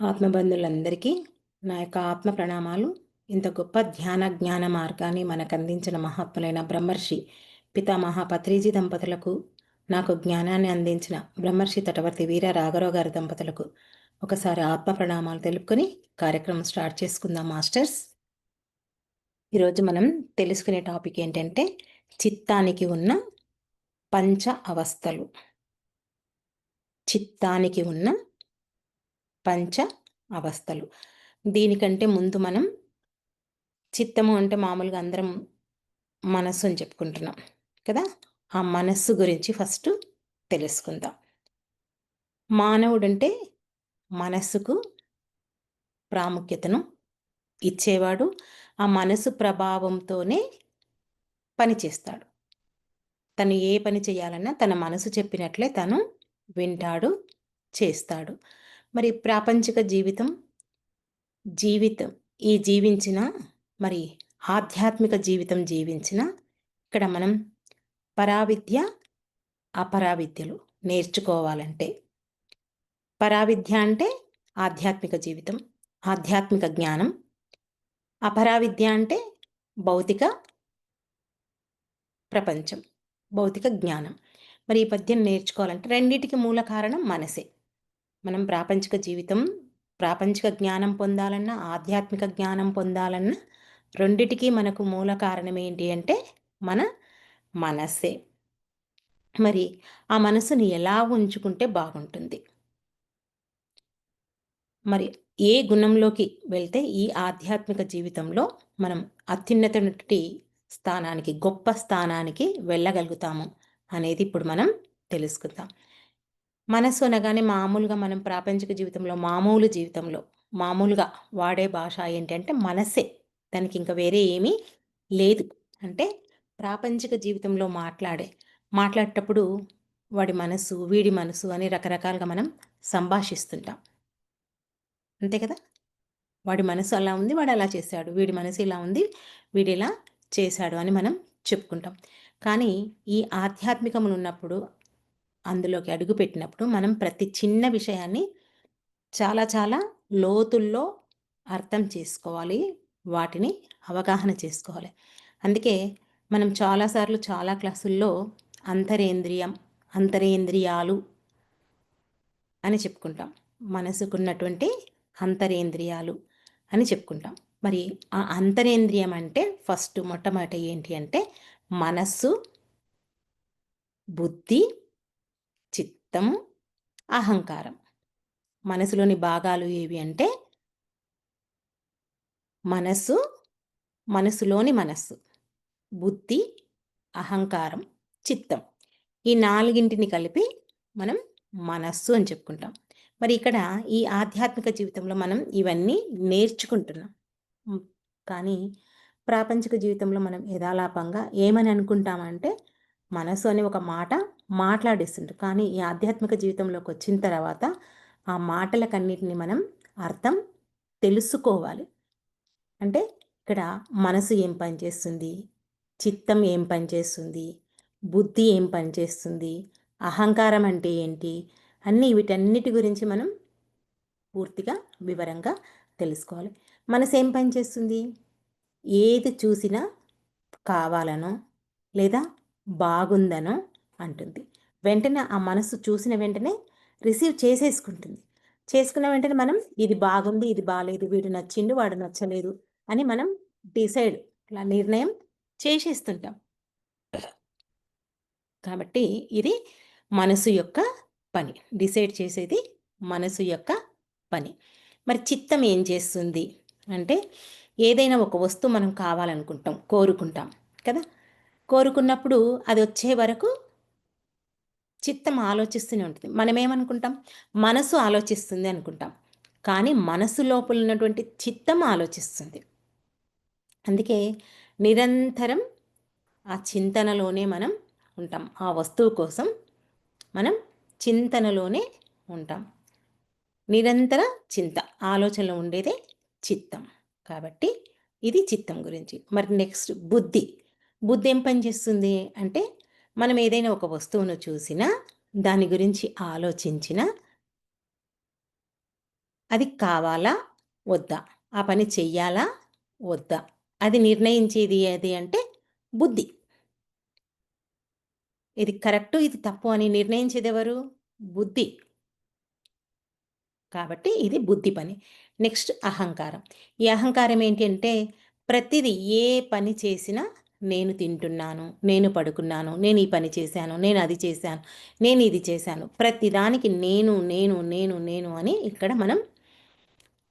ఆత్మబంధులందరికీ నా యొక్క ఆత్మ ప్రణామాలు. ఇంత గొప్ప ధ్యాన జ్ఞాన మార్గాన్ని మనకు అందించిన మహాత్ములైన బ్రహ్మర్షి పితామహ పత్రిజీ దంపతులకు నాకు జ్ఞానాన్ని అందించిన బ్రహ్మర్షి తటవర్తి వీర రాఘరావు గారి దంపతులకు ఒకసారి ఆత్మ ప్రణామాలు తెలుపుకొని కార్యక్రమం స్టార్ట్ చేసుకుందాం మాస్టర్స్. ఈరోజు మనం తెలుసుకునే టాపిక్ ఏంటంటే చిత్తానికి ఉన్న పంచ అవస్థలు. చిత్తానికి ఉన్న పంచ అవస్థలు. దీనికంటే ముందు మనం చిత్తము అంటే మామూలుగా అందరం మనస్సు అని చెప్పుకుంటున్నాం కదా? ఆ మనస్సు గురించి ఫస్ట్ తెలుసుకుందాం. మానవుడంటే మనస్సుకు ప్రాముఖ్యతను ఇచ్చేవాడు. ఆ మనసు ప్రభావంతోనే పని చేస్తాడు. తను ఏ పని చేయాలన్నా తన మనసు చెప్పినట్లే తను వింటాడు చేస్తాడు. మరి ప్రాపంచిక జీవితం జీవితం ఈ జీవించిన మరి ఆధ్యాత్మిక జీవితం జీవించిన ఇక్కడ మనం పరావిద్య అపరావిద్యలు నేర్చుకోవాలంటే. పరావిద్య అంటే ఆధ్యాత్మిక జీవితం ఆధ్యాత్మిక జ్ఞానం. అపరావిద్య అంటే భౌతిక ప్రపంచం భౌతిక జ్ఞానం. మరి ఈ పద్యం నేర్చుకోవాలంటే రెండింటికి మూల కారణం మనసే. మనం ప్రాపంచిక జీవితం ప్రాపంచిక జ్ఞానం పొందాలన్నా ఆధ్యాత్మిక జ్ఞానం పొందాలన్నా రెండిటికి మనకు మూల కారణం ఏంటి అంటే మన మనస్సే మరి ఆ మనసుని ఎలా ఉంచుకుంటే బాగుంటుంది? మరి ఏ గుణంలోకి వెళ్తే ఈ ఆధ్యాత్మిక జీవితంలో మనం అత్యున్నత స్థానానికి గొప్ప స్థానానికి వెళ్ళగలుగుతాము అనేది ఇప్పుడు మనం తెలుసుకుందాం. మనస్సు అనగానే మామూలుగా మనం ప్రాపంచిక జీవితంలో మామూలు జీవితంలో మామూలుగా వాడే భాష ఏంటంటే మనస్సే. దానికి ఇంకా వేరే ఏమీ లేదు. అంటే ప్రాపంచిక జీవితంలో మాట్లాడే మాట్లాడేటప్పుడు వాడి మనసు వీడి మనసు అని రకరకాలుగా మనం సంభాషిస్తుంటాం. అంతే కదా? వాడి మనసు అలా ఉంది వాడు అలా చేశాడు. వీడి మనసు ఇలా ఉంది వీడు ఇలా చేశాడు అని మనం చెప్పుకుంటాం. కానీ ఈ ఆధ్యాత్మికములు ఉన్నప్పుడు అందులోకి అడుగుపెట్టినప్పుడు మనం ప్రతి చిన్న విషయాన్ని చాలా చాలా లోతుల్లో అర్థం చేసుకోవాలి. వాటిని అవగాహన చేసుకోవాలి. అందుకే మనం చాలాసార్లు చాలా క్లాసుల్లో అంతరేంద్రియం అంతరేంద్రియాలు అని చెప్పుకుంటాం. మనసుకున్నటువంటి అంతరేంద్రియాలు అని చెప్పుకుంటాం. మరి ఆ అంతరేంద్రియం అంటే ఫస్ట్ మొట్టమొదటి ఏంటి అంటే మనస్సు బుద్ధి చిత్తం అహంకారం. మనసులోని భాగాలు ఏవి అంటే మనస్సు మనసులోని మనస్సు. బుద్ధి అహంకారం చిత్తం. ఈ నాలుగింటిని కలిపి మనం మనస్సు అని చెప్పుకుంటాం. మరి ఇక్కడ ఈ ఆధ్యాత్మిక జీవితంలో మనం ఇవన్నీ నేర్చుకుంటున్నాం. కానీ ప్రాపంచిక జీవితంలో మనం యథాలాపంగా ఏమని అనుకుంటామంటే మనసు అని ఒక మాట మాట్లాడిస్తుంటారు కానీ ఈ ఆధ్యాత్మిక జీవితంలోకి వచ్చిన తర్వాత ఆ మాటలకన్నిటిని మనం అర్థం తెలుసుకోవాలి. అంటే ఇక్కడ మనసు ఏం పనిచేస్తుంది చిత్తం ఏం పనిచేస్తుంది బుద్ధి ఏం పనిచేస్తుంది అహంకారం అంటే ఏంటి? అన్నీ వీటన్నిటి గురించి మనం పూర్తిగా వివరంగా తెలుసుకోవాలి. మనసు ఏం పనిచేస్తుంది ఏది చూసినా కావాలనో లేదా బాగుందనో అంటుంది. వెంటనే ఆ మనసు చూసిన వెంటనే రిసీవ్ చేసేసుకుంటుంది. చేసుకున్న వెంటనే మనం ఇది బాగుంది ఇది బాగాలేదు వీడు నచ్చిండు వాడు నచ్చలేదు అని మనం డిసైడ్ అలా నిర్ణయం చేసేస్తుంటాం. కాబట్టి ఇది మనసు యొక్క పని. డిసైడ్ చేసేది మనసు యొక్క పని. మరి చిత్తం ఏం చేస్తుంది? అంటే ఏదైనా ఒక వస్తువు మనం కావాలనుకుంటాం కోరుకుంటాం కదా? కోరుకున్నప్పుడు అది వచ్చే వరకు చిత్తం ఆలోచిస్తూనే ఉంటుంది. మనం ఏమనుకుంటాం మనసు ఆలోచిస్తుంది అనుకుంటాం. కానీ మనసు లోపల ఉన్నటువంటి చిత్తం ఆలోచిస్తుంది. అందుకే నిరంతరం ఆ చింతనలోనే మనం ఉంటాం. ఆ వస్తువు కోసం మనం చింతనలోనే ఉంటాం. నిరంతర చింత ఆలోచనలో ఉండేదే చిత్తం. కాబట్టి ఇది చిత్తం గురించి. మరి నెక్స్ట్ బుద్ధి. బుద్ధి ఏం పని చేస్తుంది అంటే మనం ఏదైనా ఒక వస్తువును చూసినా దాని గురించి ఆలోచించిన అది కావాలా? వద్దా? ఆ పని చెయ్యాలా? వద్దా? అది నిర్ణయించేది ఏది అంటే బుద్ధి. ఇది కరెక్టు ఇది తప్పు అని నిర్ణయించేది ఎవరు? బుద్ధి. కాబట్టి ఇది బుద్ధి పని. నెక్స్ట్ అహంకారం. ఈ అహంకారం ఏంటి అంటే ప్రతిదీ ఏ పని చేసినా నేను తింటున్నాను నేను పడుకున్నాను నేను ఈ పని చేశాను నేను అది చేశాను నేను ఇది చేశాను. ప్రతిదానికి నేను నేను నేను నేను అని ఇక్కడ మనం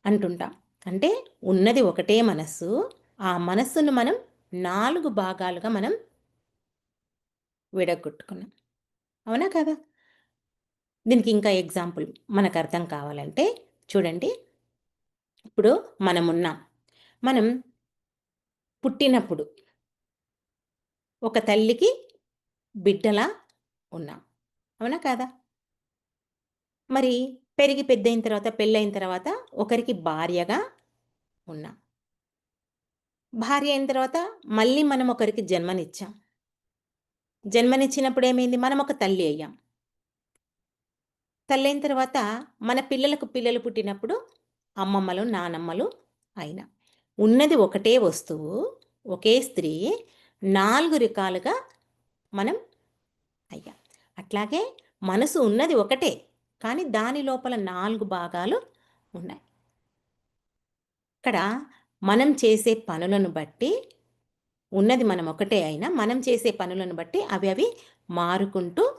అంటుంటాం. అంటే ఉన్నది ఒకటే మనస్సు. ఆ మనస్సును మనం నాలుగు భాగాలుగా మనం విడగొట్టుకున్నాం. అవునా కదా? దీనికి ఇంకా ఎగ్జాంపుల్ మనకు అర్థం కావాలంటే చూడండి. ఇప్పుడు మనం ఉన్నాం మనం పుట్టినప్పుడు ఒక తల్లికి బిడ్డలా ఉన్నాం. అవునా కాదా? మరి పెరిగి పెద్దయిన తర్వాత పెళ్ళైన తర్వాత ఒకరికి భార్యగా ఉన్నాం. భార్య అయిన తర్వాత మళ్ళీ మనం ఒకరికి జన్మనిచ్చాం. జన్మనిచ్చినప్పుడు ఏమైంది? మనం ఒక తల్లి అయ్యాం. తల్లి అయిన తర్వాత మన పిల్లలకు పిల్లలు పుట్టినప్పుడు అమ్మమ్మలు నానమ్మలు అయినా. ఉన్నది ఒకటే వస్తువు ఒకే స్త్రీ నాలుగు రకాలుగా మనం అయ్యాం. అట్లాగే మనసు ఉన్నది ఒకటే కానీ దాని లోపల నాలుగు భాగాలు ఉన్నాయి. ఇక్కడ మనం చేసే పనులను బట్టి ఉన్నది మనం ఒకటే అయినా మనం చేసే పనులను బట్టి అవి అవి మారుకుంటూ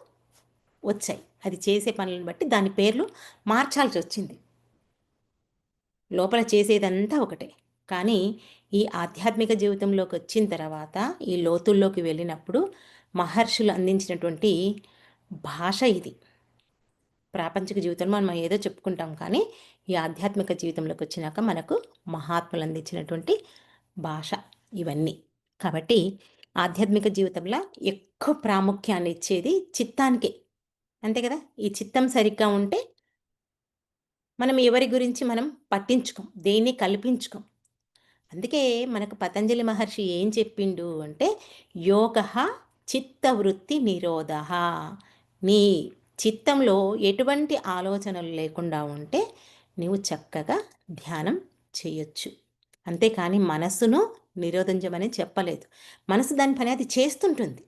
వచ్చాయి. అది చేసే పనులను బట్టి దాని పేర్లు మార్చాల్సి వచ్చింది. లోపల చేసేదంతా ఒకటే. కానీ ఈ ఆధ్యాత్మిక జీవితంలోకి వచ్చిన తర్వాత ఈ లోతుల్లోకి వెళ్ళినప్పుడు మహర్షులు అందించినటువంటి భాష ఇది. ప్రాపంచిక జీవితంలో మనం ఏదో చెప్పుకుంటాం కానీ ఈ ఆధ్యాత్మిక జీవితంలోకి వచ్చినాక మనకు మహాత్ములు అందించినటువంటి భాష ఇవన్నీ. కాబట్టి ఆధ్యాత్మిక జీవితంలో ఎక్కువ ప్రాముఖ్యాన్ని ఇచ్చేది చిత్తానికే. అంతే కదా? ఈ చిత్తం సరిగ్గా ఉంటే మనం ఎవరి గురించి మనం పట్టించుకోం దేన్ని కల్పించుకోం. అందుకే మనకు పతంజలి మహర్షి ఏం చెప్పిండు అంటే యోగ చిత్తవృత్తి నిరోధ. నీ చిత్తంలో ఎటువంటి ఆలోచనలు లేకుండా ఉంటే నీవు చక్కగా ధ్యానం చేయొచ్చు. అంతేకాని మనస్సును నిరోధించమని చెప్పలేదు. మనసు దాని పని అది చేస్తుంటుంది.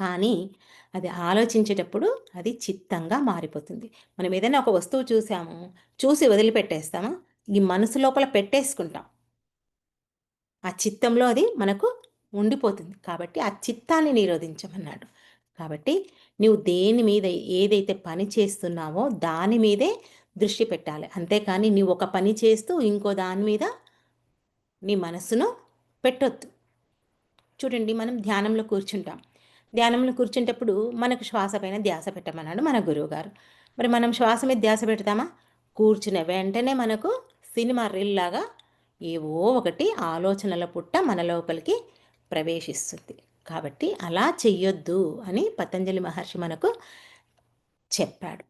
కానీ అది ఆలోచించేటప్పుడు అది చిత్తంగా మారిపోతుంది. మనం ఏదైనా ఒక వస్తువు చూసాము చూసి వదిలిపెట్టేస్తామా? ఈ మనసు లోపల పెట్టేసుకుంటాం. ఆ చిత్తంలో అది మనకు ఉండిపోతుంది. కాబట్టి ఆ చిత్తాన్ని నిరోధించమన్నాడు. కాబట్టి నువ్వు దేని మీద ఏదైతే పని చేస్తున్నావో దాని మీదే దృష్టి పెట్టాలి. అంతేకాని నువ్వు ఒక పని చేస్తూ ఇంకో దాని మీద నీ మనసును పెట్టొద్దు. చూడండి మనం ధ్యానంలో కూర్చుంటాం. ధ్యానంలో కూర్చుంటప్పుడు మనకు శ్వాస పైన ధ్యాస పెట్టమన్నాడు మన గురువు గారు మరి మనం శ్వాస మీద ధ్యాస పెడతామా? కూర్చునే వెంటనే మనకు సినిమా రిల్లాగా ఏవో ఒకటి ఆలోచనల పుట్ట మన లోపలికి ప్రవేశిస్తుంది. కాబట్టి అలా చెయ్యొద్దు అని పతంజలి మహర్షి మనకు చెప్పాడు.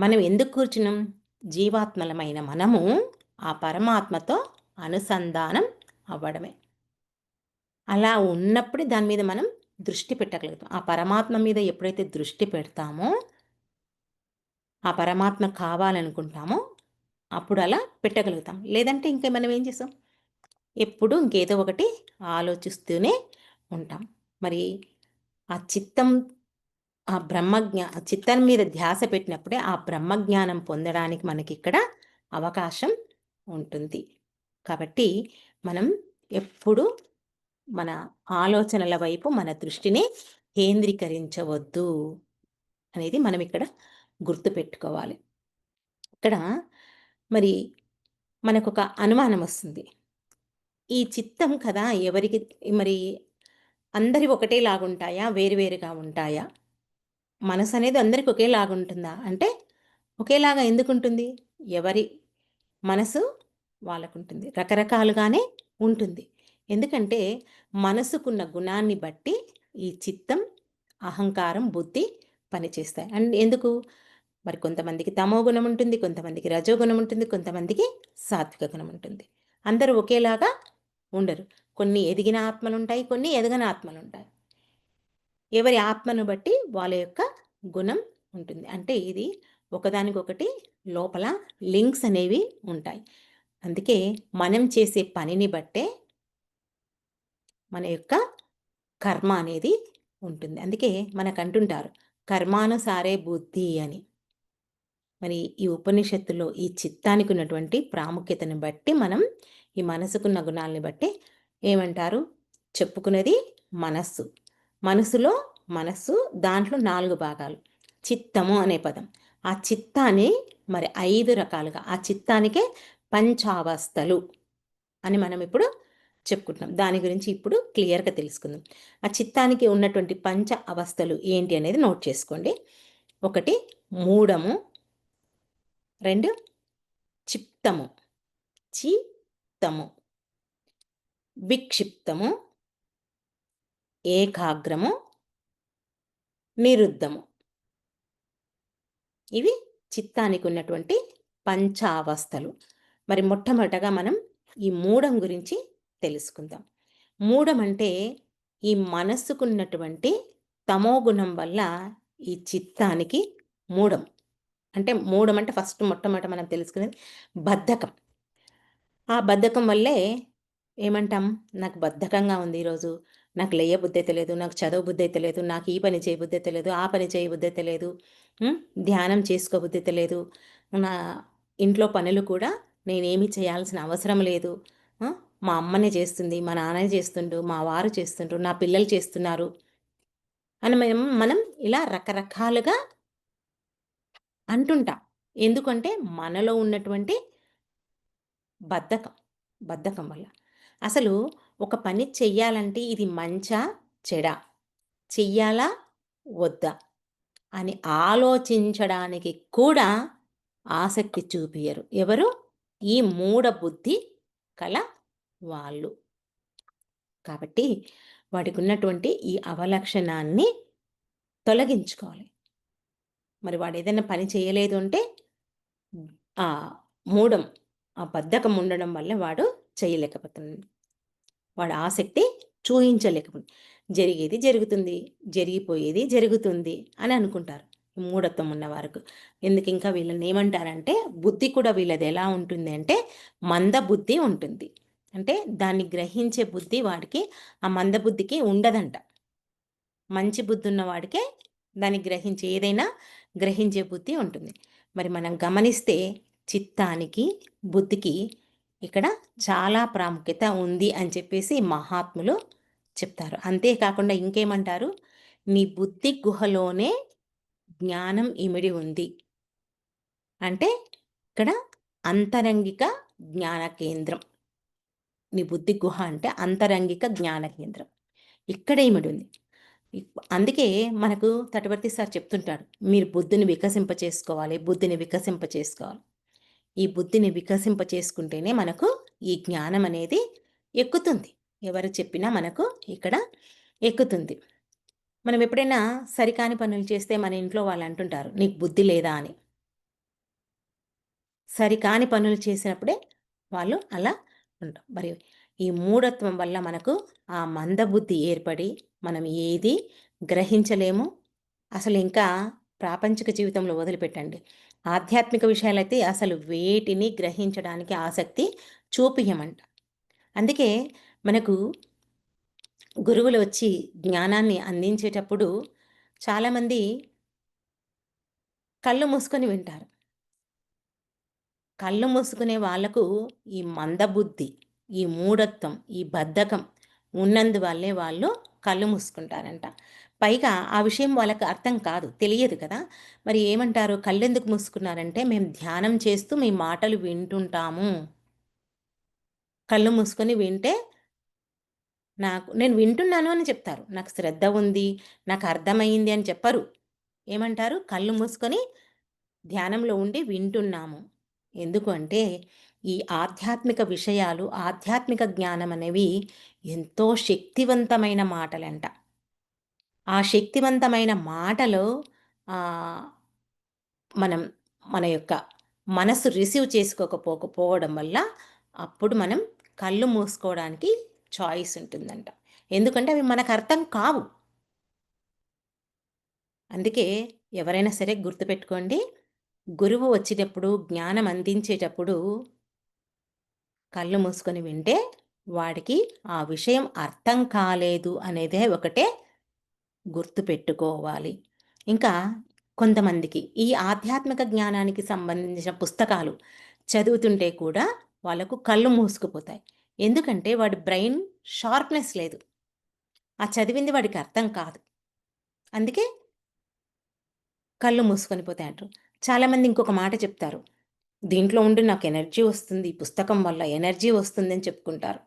మనం ఎందుకు కూర్చున్నాం? జీవాత్మలమైన మనము ఆ పరమాత్మతో అనుసంధానం అవ్వడమే. అలా ఉన్నప్పుడు దాని మీద మనం దృష్టి పెట్టగలుగుతాం. ఆ పరమాత్మ మీద ఎప్పుడైతే దృష్టి పెడతామో ఆ పరమాత్మ కావాలనుకుంటామో అప్పుడు అలా పెట్టగలుగుతాం. లేదంటే ఇంకా మనం ఏం చేస్తాం? ఎప్పుడు ఇంకేదో ఒకటి ఆలోచిస్తూనే ఉంటాం. మరి ఆ చిత్తం ఆ బ్రహ్మజ్ఞా చిత్తం మీద ధ్యాస పెట్టినప్పుడే ఆ బ్రహ్మజ్ఞానం పొందడానికి మనకి ఇక్కడ అవకాశం ఉంటుంది. కాబట్టి మనం ఎప్పుడు మన ఆలోచనల వైపు మన దృష్టిని కేంద్రీకరించవద్దు అనేది మనం ఇక్కడ గుర్తుపెట్టుకోవాలి. ఇక్కడ మరి మనకొక అనుమానం వస్తుంది. ఈ చిత్తం కదా ఎవరికి మరి అందరి ఒకటేలాగుంటాయా వేరువేరుగా ఉంటాయా? మనసు అనేది అందరికి ఒకేలాగుంటుందా అంటే ఒకేలాగా ఎందుకు ఉంటుంది ఎవరి మనసు వాళ్ళకుంటుంది. రకరకాలుగానే ఉంటుంది. ఎందుకంటే మనసుకున్న గుణాన్ని బట్టి ఈ చిత్తం అహంకారం బుద్ధి పనిచేస్తాయి. అండ్ ఎందుకు? మరి కొంతమందికి తమో గుణం ఉంటుంది కొంతమందికి రజో గుణం ఉంటుంది కొంతమందికి సాత్విక గుణం ఉంటుంది. అందరూ ఒకేలాగా ఉండరు. కొన్ని ఎదిగిన ఆత్మలు ఉంటాయి కొన్ని ఎదగని ఆత్మలు ఉంటాయి. ఎవరి ఆత్మను బట్టి వాళ్ళ యొక్క గుణం ఉంటుంది. అంటే ఇది ఒకదానికొకటి లోపల లింక్స్ అనేవి ఉంటాయి. అందుకే మనం చేసే పనిని బట్టే మన యొక్క కర్మ అనేది ఉంటుంది. అందుకే మనకు అంటుంటారు కర్మానుసారే బుద్ధి అని. మరి ఈ ఉపనిషత్తులో ఈ చిత్తానికి ఉన్నటువంటి ప్రాముఖ్యతను బట్టి మనం ఈ మనసుకున్న గుణాలని బట్టి ఏమంటారు? చెప్పుకున్నది మనస్సు. మనసులో మనస్సు దాంట్లో నాలుగు భాగాలు. చిత్తము అనే పదం. ఆ చిత్తాన్ని మరి ఐదు రకాలుగా ఆ చిత్తానికే పంచావస్థలు అని మనం ఇప్పుడు చెప్పుకుంటున్నాం. దాని గురించి ఇప్పుడు క్లియర్గా తెలుసుకుందాం. ఆ చిత్తానికి ఉన్నటువంటి పంచ అవస్థలు ఏంటి అనేది నోట్ చేసుకోండి. ఒకటి మూడము రెండు చిత్తము చిత్తము విక్షిప్తము. ఏకాగ్రము. నిరుద్ధము. ఇవి చిత్తానికి ఉన్నటువంటి పంచావస్థలు. మరి మొట్టమొదటగా మనం ఈ మూడం గురించి తెలుసుకుందాం. మూడం అంటే ఈ మనస్సుకున్నటువంటి తమోగుణం వల్ల ఈ చిత్తానికి మూడం. అంటే మూడం అంటే ఫస్ట్ మొట్టమొదట మనం తెలుసుకునేది బద్ధకం. ఆ బద్ధకం వల్లే ఏమంటాం? నాకు బద్ధకంగా ఉంది ఈరోజు. నాకు లేయ బుద్ధి తెలియదు లేదు నాకు చదువు బుద్ధి తెలియదు నాకు ఈ పని చేయ బుద్ధి తెలియదు లేదు ఆ పని చేయ బుద్ధి తెలియదు లేదు ధ్యానం చేసుకో బుద్ధి తెలియదు నా ఇంట్లో పనులు కూడా నేనేమి చేయాల్సిన అవసరం లేదు. మా అమ్మనే చేస్తుంది మా నాన్న చేస్తుండ్రు మా వారు చేస్తుండ్రు నా పిల్లలు చేస్తున్నారు. అని మనం మనం ఇలా రకరకాలుగా అంటుంటా. ఎందుకంటే మనలో ఉన్నటువంటి బద్ధకం బద్ధకం వల్ల. అసలు ఒక పని చెయ్యాలంటే ఇది మంచా చెడా? చెయ్యాలా వద్దా? అని ఆలోచించడానికి కూడా ఆసక్తి చూపియరు ఎవరు? ఈ మూఢ బుద్ధి కల వాళ్ళు. కాబట్టి వాడికి ఉన్నటువంటి ఈ అవలక్షణాన్ని తొలగించుకోవాలి. మరి వాడు ఏదైనా పని చేయలేదు అంటే ఆ మూఢం ఆ బద్ధకం ఉండడం వల్ల వాడు చేయలేకపోతున్నాడు. వాడు ఆసక్తి చూయించలేకపోతుంది జరిగేది జరుగుతుంది జరిగిపోయేది జరుగుతుంది అని అనుకుంటారు మూఢత్వం ఉన్న వారికి. ఎందుకు ఇంకా వీళ్ళని ఏమంటారంటే బుద్ధి కూడా వీళ్ళది ఎలా ఉంటుంది అంటే మంద బుద్ధి ఉంటుంది. అంటే దాన్ని గ్రహించే బుద్ధి వాడికి ఆ మంద బుద్ధికి ఉండదంట. మంచి బుద్ధి ఉన్న వాడికే దాన్ని గ్రహించే ఏదైనా గ్రహించే బుద్ధి ఉంటుంది. మరి మనం గమనిస్తే చిత్తానికి బుద్ధికి ఇక్కడ చాలా ప్రాముఖ్యత ఉంది అని చెప్పేసి మహాత్ములు చెప్తారు. అంతేకాకుండా ఇంకేమంటారు? నీ బుద్ధి గుహలోనే జ్ఞానం ఇమిడి ఉంది. అంటే ఇక్కడ అంతరంగిక జ్ఞాన కేంద్రం. నీ బుద్ధి గుహ అంటే అంతరంగిక జ్ఞాన కేంద్రం. ఇక్కడ ఇమిడి ఉంది. అందుకే మనకు తటవర్తి సార్ చెప్తుంటాడు మీరు బుద్ధిని వికసింప చేసుకోవాలి బుద్ధిని వికసింప చేసుకోవాలి. ఈ బుద్ధిని వికసింప చేసుకుంటేనే మనకు ఈ జ్ఞానం అనేది ఎక్కుతుంది. ఎవరు చెప్పినా మనకు ఇక్కడ ఎక్కుతుంది. మనం ఎప్పుడైనా సరికాని పనులు చేస్తే మన ఇంట్లో వాళ్ళు అంటుంటారు నీకు బుద్ధి లేదా అని. సరికాని పనులు చేసినప్పుడే వాళ్ళు అలా ఉంటారు. మరి ఈ మూఢత్వం వల్ల మనకు ఆ మందబుద్ధి ఏర్పడి మనం ఏది గ్రహించలేము. అసలు ఇంకా ప్రాపంచిక జీవితంలో వదిలిపెట్టండి. ఆధ్యాత్మిక విషయాలైతే అసలు వేటిని గ్రహించడానికి ఆసక్తి చూపియమంట అందుకే మనకు గురువులు వచ్చి జ్ఞానాన్ని అందించేటప్పుడు చాలామంది కళ్ళు మూసుకొని వింటారు. కళ్ళు మూసుకునే వాళ్ళకు ఈ మందబుద్ధి ఈ మూఢత్వం ఈ బద్ధకం ఉన్నందువల్లే వాళ్ళు కళ్ళు మూసుకుంటారంట. పైగా ఆ విషయం వాళ్ళకి అర్థం కాదు తెలియదు కదా. మరి ఏమంటారు? కళ్ళెందుకు మూసుకున్నారంటే మేము ధ్యానం చేస్తూ మీ మాటలు వింటుంటాము. కళ్ళు మూసుకొని వింటే నాకు నేను వింటున్నాను అని చెప్తారు. నాకు శ్రద్ధ ఉంది నాకు అర్థమైంది అని చెప్పరు. ఏమంటారు? కళ్ళు మూసుకొని ధ్యానంలో ఉండి వింటున్నాము. ఎందుకు అంటే ఈ ఆధ్యాత్మిక విషయాలు ఆధ్యాత్మిక జ్ఞానం అనేవి ఎంతో శక్తివంతమైన మాటలంట. ఆ శక్తివంతమైన మాటలు మనం మన యొక్క మనసు రిసీవ్ చేసుకోకపోకపోవడం వల్ల అప్పుడు మనం కళ్ళు మూసుకోవడానికి చాయిస్ ఉంటుందంట. ఎందుకంటే అవి మనకు అర్థం కావు. అందుకే ఎవరైనా సరే గుర్తుపెట్టుకోండి గురువు వచ్చేటప్పుడు జ్ఞానం అందించేటప్పుడు కళ్ళు మూసుకొని వింటే వాడికి ఆ విషయం అర్థం కాలేదు అనేదే ఒకటే గుర్తుపెట్టుకోవాలి. ఇంకా కొంతమందికి ఈ ఆధ్యాత్మిక జ్ఞానానికి సంబంధించిన పుస్తకాలు చదువుతుంటే కూడా వాళ్ళకు కళ్ళు మూసుకుపోతాయి. ఎందుకంటే వాడి బ్రెయిన్ షార్ప్నెస్ లేదు. ఆ చదివింది వాడికి అర్థం కాదు. అందుకే కళ్ళు మూసుకొని పోతాయి అంటారు. చాలామంది ఇంకొక మాట చెప్తారు. దీంట్లో ఉండి నాకు ఎనర్జీ వస్తుంది ఈ పుస్తకం వల్ల ఎనర్జీ వస్తుంది అని చెప్పుకుంటారు.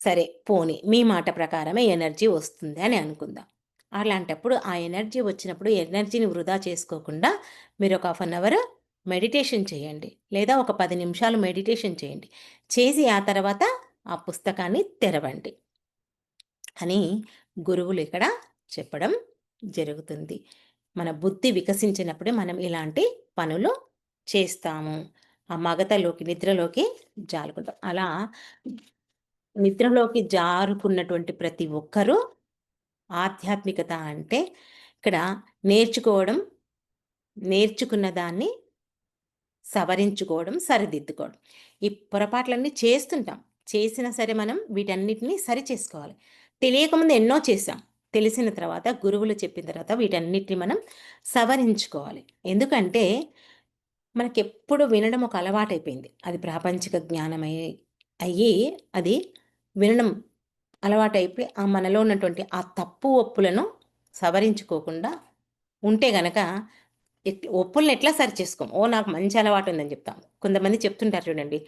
సరే పోని మీ మాట ప్రకారమే ఎనర్జీ వస్తుంది అని అనుకుందాం. అలాంటప్పుడు ఆ ఎనర్జీ వచ్చినప్పుడు ఎనర్జీని వృధా చేసుకోకుండా మీరు ఒక హాఫ్ అన్ అవర్ మెడిటేషన్ చేయండి. లేదా ఒక పది నిమిషాలు మెడిటేషన్ చేయండి. చేసి ఆ తర్వాత ఆ పుస్తకాన్ని తెరవండి. అని గురువులు ఇక్కడ చెప్పడం జరుగుతుంది. మన బుద్ధి వికసించినప్పుడే మనం ఇలాంటి పనులు చేస్తాము. ఆ మగతలోకి నిద్రలోకి జారుకుంటాం. అలా నిద్రలోకి జారుకున్నటువంటి ప్రతి ఒక్కరూ ఆధ్యాత్మికత అంటే ఇక్కడ నేర్చుకోవడం నేర్చుకున్న దాన్ని సవరించుకోవడం సరిదిద్దుకోవడం. ఈ పొరపాట్లన్నీ చేస్తుంటాం. చేసినా సరే మనం వీటన్నిటిని సరి చేసుకోవాలి తెలియకముందు ఎన్నో చేసాం తెలిసిన తర్వాత గురువులు చెప్పిన తర్వాత వీటన్నిటిని మనం సవరించుకోవాలి. ఎందుకంటే మనకెప్పుడు వినడం ఒక అలవాటైపోయింది. అది ప్రాపంచిక జ్ఞానమై అయ్యి అది వినడం అలవాటైపోయి ఆ మనలో ఉన్నటువంటి ఆ తప్పు ఒప్పులను సవరించుకోకుండా ఉంటే గనక ఒప్పుల్ని ఎట్లా సరి చేసుకోం ఓ నాకు మంచి అలవాటు ఉందని చెప్తాం. కొంతమంది చెప్తుంటారు చూడండి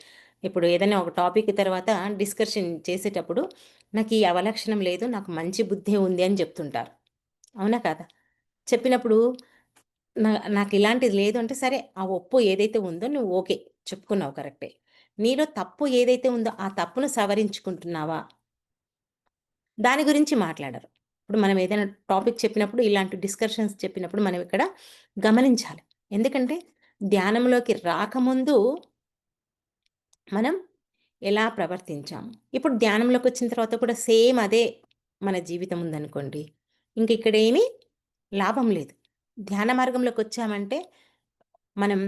ఇప్పుడు ఏదైనా ఒక టాపిక్ తర్వాత డిస్కషన్ చేసేటప్పుడు నాకు ఈ అవలక్షణం లేదు నాకు మంచి బుద్ధి ఉంది అని చెప్తుంటారు. అవునా కాదా? చెప్పినప్పుడు నా నాకు ఇలాంటిది లేదు అంటే సరే ఆ ఒప్పు ఏదైతే ఉందో నువ్వు ఓకే చెప్పుకున్నావు కరెక్టే. నీలో తప్పు ఏదైతే ఉందో ఆ తప్పును సవరించుకుంటున్నావా? దాని గురించి మాట్లాడరు. ఇప్పుడు మనం ఏదైనా టాపిక్ చెప్పినప్పుడు ఇలాంటి డిస్కషన్స్ చెప్పినప్పుడు మనం ఇక్కడ గమనించాలి. ఎందుకంటే ధ్యానంలోకి రాకముందు మనం ఎలా ప్రవర్తించాము? ఇప్పుడు ధ్యానంలోకి వచ్చిన తర్వాత కూడా సేమ్ అదే మన జీవితం ఉందనుకోండి. ఇంక ఇక్కడ ఏమీ లాభం లేదు. ధ్యాన మార్గంలోకి వచ్చామంటే మనం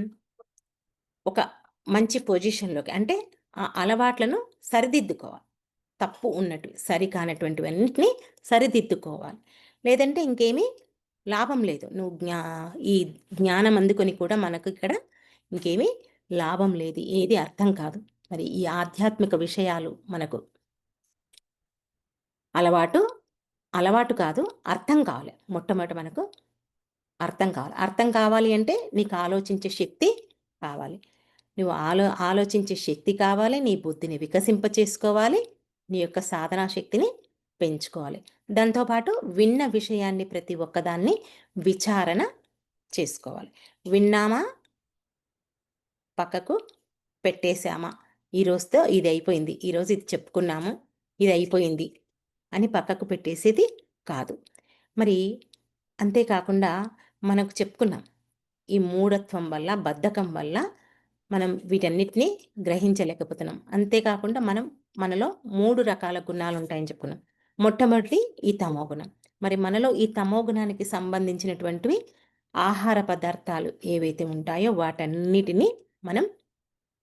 ఒక మంచి పొజిషన్లోకి అంటే ఆ అలవాట్లను సరిదిద్దుకోవాలి. తప్పు ఉన్నట్టు సరి కానటువంటివన్నింటినీ సరిదిద్దుకోవాలి. లేదంటే ఇంకేమీ లాభం లేదు. నువ్వు జ్ఞా ఈ జ్ఞానం అందుకొని కూడా మనకు ఇక్కడ ఇంకేమీ లాభం లేదు ఏది అర్థం కాదు. మరి ఈ ఆధ్యాత్మిక విషయాలు మనకు అలవాటు అలవాటు కాదు అర్థం కావాలి. మొట్టమొదటి మనకు అర్థం కావాలి. అర్థం కావాలి అంటే నీకు ఆలోచించే శక్తి కావాలి. నువ్వు ఆలో ఆలోచించే శక్తి కావాలి నీ బుద్ధిని వికసింప చేసుకోవాలి నీ యొక్క సాధనా శక్తిని పెంచుకోవాలి. దాంతోపాటు విన్న విషయాన్ని ప్రతి ఒక్కదాన్ని విచారణ చేసుకోవాలి. విన్నామా? పక్కకు పెట్టేశామా? ఈ రోజుతో ఇది అయిపోయింది. ఈరోజు ఇది చెప్పుకున్నాము. ఇది అయిపోయింది అని పక్కకు పెట్టేసేది కాదు. మరి అంతేకాకుండా మనకు చెప్పుకున్నాం. ఈ మూఢత్వం వల్ల బద్ధకం వల్ల మనం వీటన్నిటినీ గ్రహించలేకపోతున్నాం. అంతేకాకుండా మనం మనలో మూడు రకాల గుణాలు ఉంటాయని చెప్పుకున్నాం. మొట్టమొదటి ఈ తమో గుణం. మరి మనలో ఈ తమో గుణానికి సంబంధించినటువంటివి ఆహార పదార్థాలు ఏవైతే ఉంటాయో వాటన్నిటినీ మనం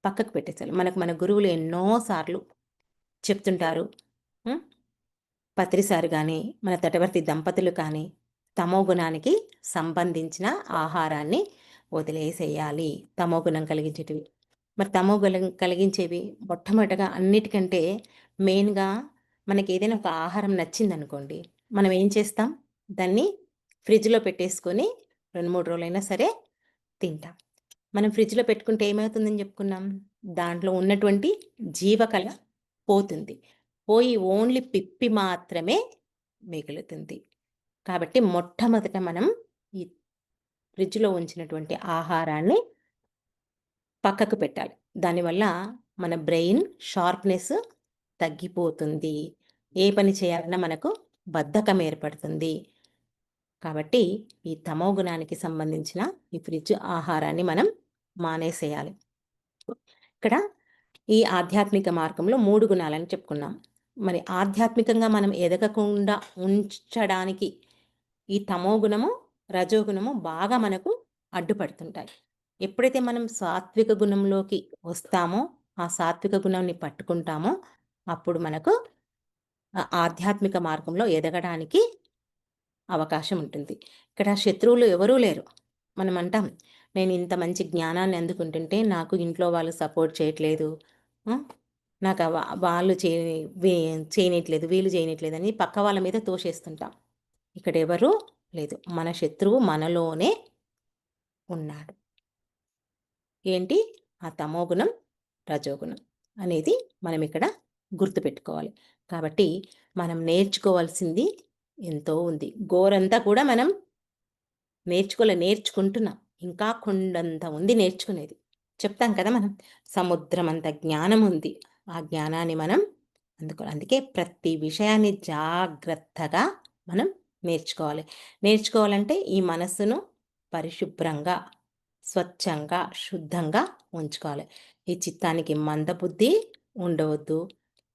పక్కకు పెట్టేసాలి మనకు మన గురువులు ఎన్నోసార్లు చెప్తుంటారు. పత్రిసారు కానీ మన తటవర్తి దంపతులు కానీ తమో గుణానికి సంబంధించిన ఆహారాన్ని వదిలేసేయాలి. తమో గుణం కలిగించేటివి. మరి తమో గుణం కలిగించేవి మొట్టమొదటగా అన్నిటికంటే మెయిన్గా మనకి ఏదైనా ఒక ఆహారం నచ్చిందనుకోండి మనం ఏం చేస్తాం? దాన్ని ఫ్రిడ్జ్లో పెట్టేసుకొని రెండు మూడు రోజులైనా సరే తింటాం. మనం ఫ్రిడ్జ్లో పెట్టుకుంటే ఏమవుతుందని చెప్పుకున్నాం? దాంట్లో ఉన్నటువంటి జీవకళ పోతుంది. పోయి ఓన్లీ పిప్పి మాత్రమే మిగులుతుంది. కాబట్టి మొట్టమొదట మనం ఈ ఫ్రిడ్జ్లో ఉంచినటువంటి ఆహారాన్ని పక్కకు పెట్టాలి. దానివల్ల మన బ్రెయిన్ షార్ప్నెస్ తగ్గిపోతుంది. ఏ పని చేయాలన్నా మనకు బద్ధకం ఏర్పడుతుంది. కాబట్టి ఈ తమో గుణానికి సంబంధించిన ఈ ఫ్రిడ్జ్ ఆహారాన్ని మనం మానేసేయాలి. ఇక్కడ ఈ ఆధ్యాత్మిక మార్గంలో మూడు గుణాలని చెప్పుకున్నాం. మరి ఆధ్యాత్మికంగా మనం ఎదగకుండా ఉంచడానికి ఈ తమో గుణము రజోగుణము బాగా మనకు అడ్డుపడుతుంటాయి. ఎప్పుడైతే మనం సాత్విక గుణంలోకి వస్తామో ఆ సాత్విక గుణాన్ని పట్టుకుంటామో అప్పుడు మనకు ఆధ్యాత్మిక మార్గంలో ఎదగడానికి అవకాశం ఉంటుంది. ఇక్కడ శత్రువులు ఎవరూ లేరు. మనం అంటాం నేను ఇంత మంచి జ్ఞానాన్ని అందుకుంటుంటే నాకు ఇంట్లో వాళ్ళు సపోర్ట్ చేయట్లేదు. నాకు వాళ్ళు చేయ చేయనట్లేదు వీళ్ళు చేయనట్లేదు అని పక్క వాళ్ళ మీద తోసేస్తుంటాం. ఇక్కడ ఎవరు లేదు. మన శత్రువు మనలోనే ఉన్నాడు. ఏంటి? ఆ తమోగుణం రజోగుణం అనేది మనం ఇక్కడ గుర్తుపెట్టుకోవాలి. కాబట్టి మనం నేర్చుకోవాల్సింది ఎంతో ఉంది. గోరంతా కూడా మనం నేర్చుకోలే నేర్చుకుంటున్నాం. ఇంకా కొండంత ఉంది నేర్చుకునేది. చెప్తాం కదా మనం? సముద్రం అంత జ్ఞానం ఉంది. ఆ జ్ఞానాన్ని మనం అందుకోవాలి అందుకే ప్రతి విషయాన్ని జాగ్రత్తగా మనం నేర్చుకోవాలి. నేర్చుకోవాలంటే ఈ మనస్సును పరిశుభ్రంగా స్వచ్ఛంగా శుద్ధంగా ఉంచుకోవాలి. ఈ చిత్తానికి మందబుద్ధి ఉండవద్దు.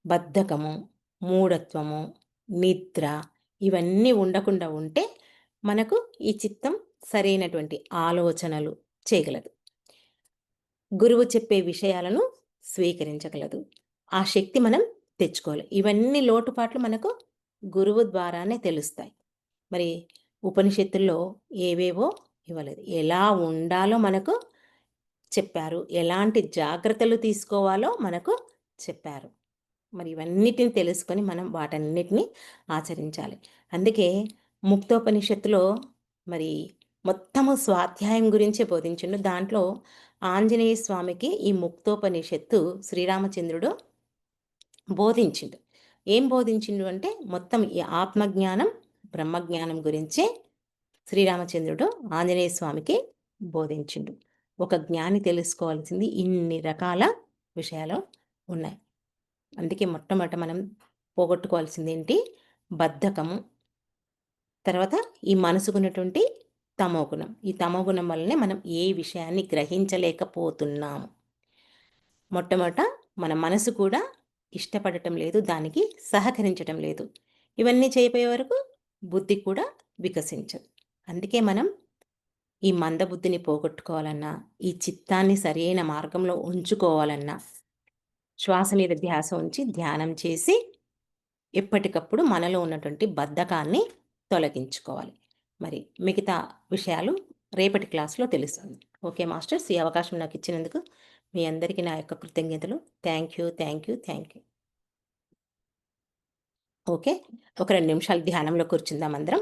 బద్ధకము మూఢత్వము నిద్ర ఇవన్నీ ఉండకుండా ఉంటే మనకు ఈ చిత్తం సరైనటువంటి ఆలోచనలు చేయగలదు. గురువు చెప్పే విషయాలను స్వీకరించగలదు. ఆ శక్తి మనం తెచ్చుకోవాలి. ఇవన్నీ లోటుపాట్లు మనకు గురువు ద్వారానే తెలుస్తాయి. మరి ఉపనిషత్తుల్లో ఏవేవో ఇవ్వలేదు. ఎలా ఉండాలో మనకు చెప్పారు. ఎలాంటి జాగ్రత్తలు తీసుకోవాలో మనకు చెప్పారు. మరి ఇవన్నిటిని తెలుసుకొని మనం వాటన్నిటిని ఆచరించాలి. అందుకే ముక్తోపనిషత్తులో మరి మొత్తము స్వాధ్యాయం గురించే బోధించిండు. దాంట్లో ఆంజనేయ స్వామికి ఈ ముక్తోపనిషత్తు శ్రీరామచంద్రుడు బోధించిండు. ఏం బోధించిండు అంటే మొత్తం ఈ ఆత్మజ్ఞానం బ్రహ్మజ్ఞానం గురించే శ్రీరామచంద్రుడు ఆంజనేయ స్వామికి బోధించిండు. ఒక జ్ఞాని తెలుసుకోవాల్సింది ఇన్ని రకాల విషయాలు ఉన్నాయి. అందుకే మొట్టమొదట మనం పోగొట్టుకోవాల్సింది ఏంటి బద్ధకము. తర్వాత ఈ మనసుకున్నటువంటి తమోగుణం. ఈ తమోగుణం వల్లనే మనం ఏ విషయాన్ని గ్రహించలేకపోతున్నాము. మొట్టమొదట మన మనసు కూడా ఇష్టపడటం లేదు దానికి సహకరించటం లేదు. ఇవన్నీ చేయబోయే వరకు బుద్ధి కూడా వికసించదు. అందుకే మనం ఈ మందబుద్ధిని పోగొట్టుకోవాలన్నా ఈ చిత్తాన్ని సరైన మార్గంలో ఉంచుకోవాలన్నా శ్వాస మీద ధ్యాస ఉంచి ధ్యానం చేసి ఎప్పటికప్పుడు మనలో ఉన్నటువంటి బద్ధకాన్ని తొలగించుకోవాలి. మరి మిగతా విషయాలు రేపటి క్లాస్లో తెలుస్తుంది. ఓకే మాస్టర్స్ ఈ అవకాశం నాకు ఇచ్చినందుకు మీ అందరికీ నా యొక్క కృతజ్ఞతలు. Thank you thank you thank you. Okay ఒక రెండు నిమిషాలు ధ్యానంలో కూర్చుందాం అందరం.